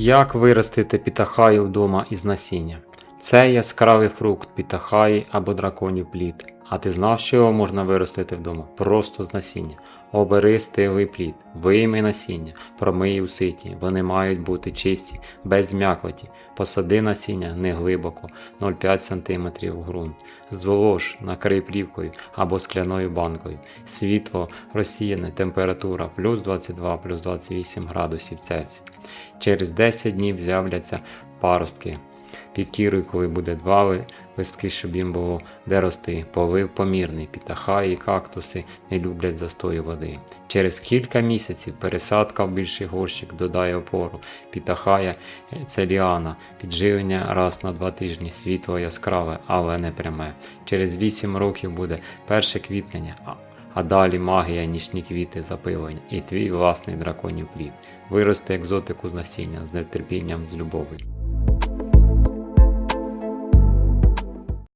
Як виростити пітахаю вдома із насіння? Це яскравий фрукт пітахаї або драконів плід. А ти знав, що його можна виростити вдома? Просто з насіння. Обери стиглий плід, вийми насіння, промий у ситі. Вони мають бути чисті, без м'якоті. Посади насіння не глибоко, 0,5 см в ґрунт. Зволож, накрий плівкою або скляною банкою. Світло розсіяне, температура плюс 22 плюс 28 градусів Цельсія. Через 10 днів з'являться паростки. Підкіруй, коли буде два листки, щоб їм було де рости. Полив помірний, пітахаї кактуси не люблять застою води. Через кілька місяців пересадка в більший горщик додає опору. Пітахая е, це ліана, підживлення раз на два тижні, світло яскраве, але не пряме. Через 8 років буде перше квітнення, а- далі магія, нічні квіти, запилення і твій власний драконів плід. Вирости екзотику з насіння з нетерпінням, з любов'ю.